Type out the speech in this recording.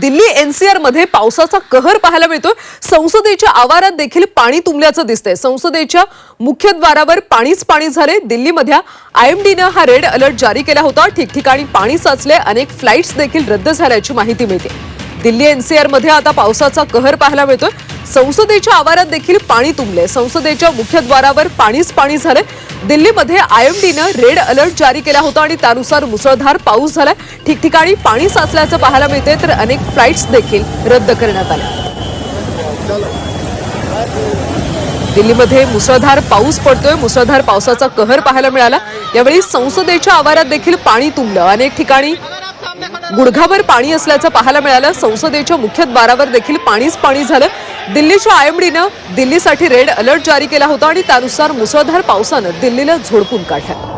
दिल्ली एनसीआरमध्ये पावसाचा कहर पाहायला मिळतोय. संसदेच्या आवारात देखील पाणी तुंबल्याचं दिसतंय. संसदेच्या मुख्यद्वारावर पाणीच पाणी झाले दिल्लीमध्ये आयएमडीनं हा रेड अलर्ट जारी केला होता. ठिकठिकाणी पाणी साचले अनेक फ्लाईट्स देखील रद्द झाल्याची माहिती मिळते. दिल्ली एनसीआरमध्ये आता पावसाचा कहर पाहायला मिळतोय. संसदेच्या आवारात देखील पाणी तुंबले संसदेच्या मुख्यद्वारावर पाणीच पाणी झाले दिल्लीमध्ये आयएमडीनं रेड अलर्ट जारी केला होता आणि त्यानुसार मुसळधार पाऊस झालाय. ठिकठिकाणी पाणी साचल्याचं पाहायला मिळते तर अनेक फ्लाईट्स देखील रद्द करण्यात आल्या दिल्लीमध्ये मुसळधार पाऊस पडतोय. मुसळधार पावसाचा कहर पाहायला मिळाला. यावेळी संसदेच्या आवारात देखील पाणी तुंबलं. अनेक ठिकाणी गुडघाभर पाणी असल्याचं पाहायला मिळालं. संसदेच्या मुख्यद्वारावर देखील पाणीच पाणी झालं. दिल्लीच्या आयएमडीनं दिल्लीसाठी रेड अलर्ट जारी केला होता आणि त्यानुसार मुसळधार पावसानं दिल्लीला झोडपून काढलं.